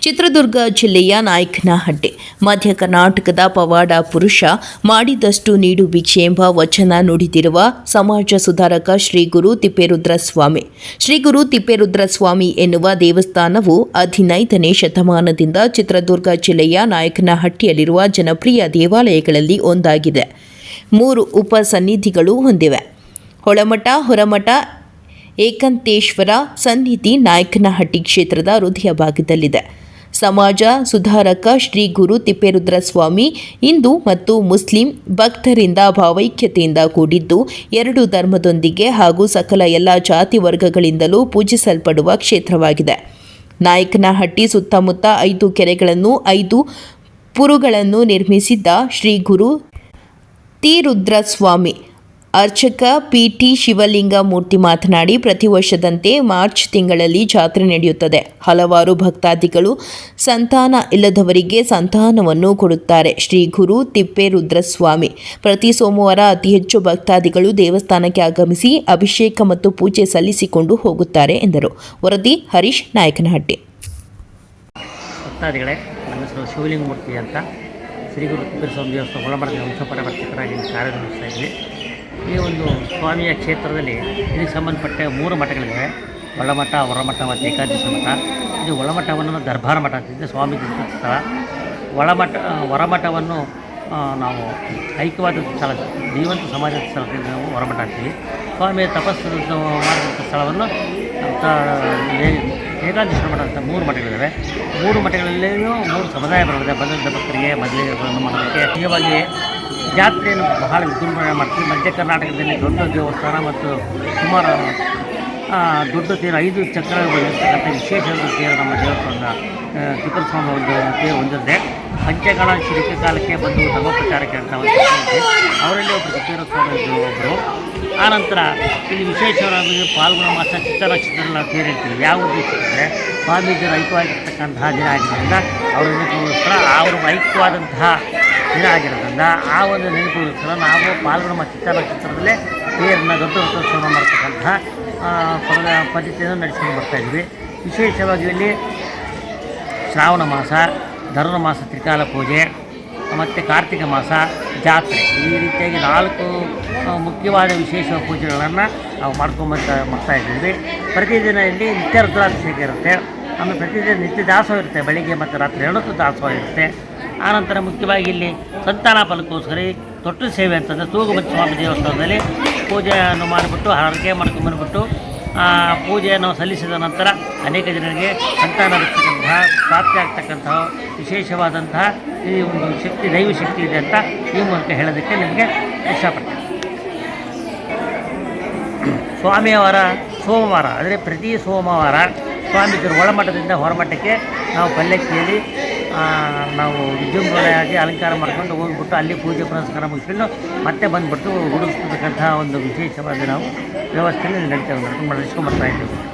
ಚಿತ್ರದುರ್ಗ ಜಿಲ್ಲೆಯ ನಾಯಕನಹಟ್ಟಿ. ಮಧ್ಯ ಕರ್ನಾಟಕದ ಪವಾಡ ಪುರುಷ ಮಾಡಿದಷ್ಟು ನೀಡು ಭಿಕ್ಷೆ ಎಂಬ ವಚನ ನುಡಿದಿರುವ ಸಮಾಜ ಸುಧಾರಕ ಶ್ರೀ ಗುರು ತಿಪ್ಪೇರುದ್ರಸ್ವಾಮಿ. ಶ್ರೀ ಗುರು ತಿಪ್ಪೇರುದ್ರಸ್ವಾಮಿ ಎನ್ನುವ ದೇವಸ್ಥಾನವು ಹದಿನೈದನೇ ಶತಮಾನದಿಂದ ಚಿತ್ರದುರ್ಗ ಜಿಲ್ಲೆಯ ನಾಯಕನಹಟ್ಟಿಯಲ್ಲಿರುವ ಜನಪ್ರಿಯ ದೇವಾಲಯಗಳಲ್ಲಿ ಒಂದಾಗಿದೆ. ಮೂರು ಉಪಸನ್ನಿಧಿಗಳು ಹೊಂದಿವೆ. ಹೊಳಮಠ, ಹೊರಮಠ, ಏಕಂತೇಶ್ವರ ಸನ್ನಿಧಿ ನಾಯಕನಹಟ್ಟಿ ಕ್ಷೇತ್ರದ ಹೃದಯ ಭಾಗದಲ್ಲಿದೆ ಸಮಾಜ ಸುಧಾರಕ ಶ್ರೀ ಗುರು ತಿಪ್ಪೇರುದ್ರ ಸ್ವಾಮಿ ಹಿಂದೂ ಮತ್ತು ಮುಸ್ಲಿಂ ಭಕ್ತರಿಂದ ಭಾವೈಕ್ಯತೆಯಿಂದ ಕೂಡಿದ್ದು ಎರಡು ಧರ್ಮದೊಂದಿಗೆ ಹಾಗೂ ಸಕಲ ಎಲ್ಲ ಜಾತಿ ವರ್ಗಗಳಿಂದಲೂ ಪೂಜಿಸಲ್ಪಡುವ ಕ್ಷೇತ್ರವಾಗಿದೆ. ನಾಯಕನಹಟ್ಟಿ ಸುತ್ತಮುತ್ತ ಐದು ಕೆರೆಗಳನ್ನು, ಐದು ಪುರುಗಳನ್ನು ನಿರ್ಮಿಸಿದ್ದ ಶ್ರೀ ಗುರು ರುದ್ರಸ್ವಾಮಿ ಅರ್ಚಕ ಪಿ ಟಿ ಶಿವಲಿಂಗ ಮೂರ್ತಿ ಮಾತನಾಡಿ, ಪ್ರತಿ ವರ್ಷದಂತೆ ಮಾರ್ಚ್ ತಿಂಗಳಲ್ಲಿ ಜಾತ್ರೆ ನಡೆಯುತ್ತದೆ. ಹಲವಾರು ಭಕ್ತಾದಿಗಳು ಸಂತಾನ ಇಲ್ಲದವರಿಗೆ ಸಂತಾನವನ್ನು ಕೊಡುತ್ತಾರೆ. ಶ್ರೀ ಗುರು ತಿಪ್ಪೇರುದ್ರಸ್ವಾಮಿ ಪ್ರತಿ ಸೋಮವಾರ ಅತಿ ಹೆಚ್ಚು ಭಕ್ತಾದಿಗಳು ದೇವಸ್ಥಾನಕ್ಕೆ ಆಗಮಿಸಿ ಅಭಿಷೇಕ ಮತ್ತು ಪೂಜೆ ಸಲ್ಲಿಸಿಕೊಂಡು ಹೋಗುತ್ತಾರೆ ಎಂದರು. ವರದಿ ಹರೀಶ್ ನಾಯಕನಹಟ್ಟಿ. ಶಿವಲಿಂಗ ಮೂರ್ತಿ ಅಂತ ಶ್ರೀ ಗುರು ತಿಪ್ಪೇಸ್ವಾಮಿ ದೇವಸ್ಥಾನ ಈ ಒಂದು ಸ್ವಾಮಿಯ ಕ್ಷೇತ್ರದಲ್ಲಿ ಇದಕ್ಕೆ ಸಂಬಂಧಪಟ್ಟ ಮೂರು ಮಠಗಳಿವೆ. ಒಳಮಠ, ಹೊರಮಠ ಮತ್ತು ಏಕಾದಶಿ ಮಠ. ಇದು ಒಳಮಠವನ್ನು ದರ್ಬಾರ ಮಠ ಅಂತಿದ್ದು ಸ್ವಾಮಿ ಸ್ಥಳ ಒಳಮಠ ಹೊರಮಠವನ್ನು ನಾವು ಐಕ್ಯವಾದ ಸ್ಥಳ, ಜೀವಂತ ಸಮಾಜದ ಸ್ಥಳದಿಂದ ನಾವು ಹೊರಮಠ ಅಂತೀವಿ. ಸ್ವಾಮಿಯ ತಪಸ್ಸು ಮಾಡಿದಂಥ ಸ್ಥಳವನ್ನು ಏಕಾದಶ ಮಠ ಅಂತ ಮೂರು ಮಠಗಳಿವೆ. ಮೂರು ಮಠಗಳಲ್ಲಿಯೂ ಮೂರು ಸಮುದಾಯ ಬರುತ್ತದೆ ಬಂದಂಥ ಭಕ್ತರಿಗೆ ಮದುವೆಗಳನ್ನು ಮಾಡೋದಕ್ಕೆ ಹೀಗಾಗಿ ಜಾತ್ರೆಯನ್ನು ಬಹಳ ವಿಜೃಂಭಣೆ ಮಾಡ್ತೀವಿ. ಮಧ್ಯ ಕರ್ನಾಟಕದಲ್ಲಿ ದೊಡ್ಡ ದೇವಸ್ಥಾನ ಮತ್ತು ಸುಮಾರು ದೊಡ್ಡ ತೇರು, ಐದು ಚಕ್ರಗಳು ಇರ್ತಕ್ಕಂಥ ವಿಶೇಷ ತೇರು ನಮ್ಮ ದೇವಸ್ಥಾನದ ಚಿತ್ರಸ್ವಾಮಿ ಒಂದು ತೇರು ಹೊಂದಿದೆ ಪಂಚಗಳ ಶಿಲ್ಪ ಕಾಲಕ್ಕೆ ಬಂದು ಧರ್ಮಪ್ರಚಾರಕ್ಕೆ ಅಂತ ಒಂದು. ಅವರಲ್ಲಿ ಒಬ್ಬರು ಚಿತ್ರಸ್ವಾಮಿ ಸ್ವಾಮಿ ಒಬ್ಬರು ಆನಂತರ ಇಲ್ಲಿ ವಿಶೇಷವಾಗಿ ಪಾಲ್ಗುಣ ಮಾಸ ಚಿತ್ರ ಚಿತ್ರಗಳ ನಾವು ತೇರು ಹೇಳ್ತೀವಿ. ಯಾವ ಉದ್ದೇಶ ಅಂದರೆ ಸ್ವಾಮೀಜಿಯರು ಐಕ್ಯವಾಗಿರ್ತಕ್ಕಂತಹ ದಿನ ಆಗಿರೋದ್ರಿಂದ ಅವರ ಅವರು ಐಕ್ಯವಾದಂತಹ ದಿನ ಆಗಿರೋದ್ರಿಂದ ಆ ಒಂದು ನೆನಪುಗೋಸ್ಕರ ನಾವು ಪಾಲ್ಗುಣ ಮತ್ತು ಚಿತ್ರ ನಕ್ಷತ್ರದಲ್ಲೇ ತೇರನ್ನ ದೊಡ್ಡ ರಥೋತ್ಸವ ಮಾಡ್ತಕ್ಕಂತಹ ಪದ್ಧತಿಯನ್ನು ನಡೆಸ್ಕೊಂಡು ಬರ್ತಾಯಿದ್ವಿ ವಿಶೇಷವಾಗಿ ಇಲ್ಲಿ ಶ್ರಾವಣ ಮಾಸ ಧರ್ಮ ಮಾಸ ತ್ರಿಕಾಲ ಪೂಜೆ, ಮತ್ತು ಕಾರ್ತಿಕ ಮಾಸ, ಜಾತ್ರೆ. ಈ ರೀತಿಯಾಗಿ ನಾಲ್ಕು ಮುಖ್ಯವಾದ ವಿಶೇಷ ಪೂಜೆಗಳನ್ನು ನಾವು ಮಾಡ್ಕೊಂಬರ್ತಾ ಮಾಡ್ತಾ ಇದ್ದೀವಿ. ಪ್ರತಿದಿನ ಇಲ್ಲಿ ನಿತ್ಯ ರುದ್ರಾಭಿಷೇಕ ಇರುತ್ತೆ. ಆಮೇಲೆ ಪ್ರತಿದಿನ ನಿತ್ಯ ದಾಸೋಹ ಇರುತ್ತೆ. ಬೆಳಿಗ್ಗೆ ಮತ್ತು ರಾತ್ರಿ ಎರಡಕ್ಕೂ ದಾಸೋಹ ಇರುತ್ತೆ. ಆನಂತರ ಮುಖ್ಯವಾಗಿ ಇಲ್ಲಿ ಸಂತಾನ ಫಲಕ್ಕೋಸ್ಕರ ತೊಟ್ಟು ಸೇವೆ ಅಂತಂದರೆ ತೂಗುಮತಿ ಸ್ವಾಮಿ ದೇವಸ್ಥಾನದಲ್ಲಿ ಪೂಜೆಯನ್ನು ಮಾಡಿಬಿಟ್ಟು ಹರಕೆ ಮಾಡ್ಕೊಂಬಂದ್ಬಿಟ್ಟು ಆ, ಪೂಜೆಯನ್ನು ಸಲ್ಲಿಸಿದ ನಂತರ ಅನೇಕ ಜನರಿಗೆ ಸಂತಾನ ಬರ್ತಕ್ಕಂತಹ ಪ್ರಾಪ್ತಿ ಆಗ್ತಕ್ಕಂತಹ ವಿಶೇಷವಾದಂತಹ ಈ ಒಂದು ಶಕ್ತಿ, ದೈವ ಶಕ್ತಿ ಇದೆ ಅಂತ ಈ ಮೂಲಕ ಹೇಳೋದಕ್ಕೆ ನಿಮಗೆ ಇಷ್ಟಪಡ್ತೀನಿ. ಸ್ವಾಮಿಯವರ ಸೋಮವಾರ, ಅಂದರೆ ಪ್ರತಿ ಸೋಮವಾರ ಸ್ವಾಮೀಜರು ಒಳಮಟ್ಟದಿಂದ ಹೊರಮಟ್ಟಕ್ಕೆ ನಾವು ಪಲ್ಲಕ್ಕಿಯಲ್ಲಿ ನಾವು ವಿಜೃಂಭಣೆಯಾಗಿ ಅಲಂಕಾರ ಮಾಡ್ಕೊಂಡು ಹೋಗ್ಬಿಟ್ಟು ಅಲ್ಲಿ ಪೂಜೆ ಪುನಸ್ಕಾರ ಮುಗಿಸ್ಕೊಂಡು ಮತ್ತೆ ಬಂದುಬಿಟ್ಟು ಗುಡಿಸ್ಕೊಳ್ತಕ್ಕಂಥ ಒಂದು ವಿಶೇಷವಾಗಿ ನಾವು ವ್ಯವಸ್ಥೆಯಲ್ಲಿ ನಡೀತಾ ನಡೆಸ್ಕೊಂಡು ಬರ್ತಾ ಇದ್ದೀವಿ.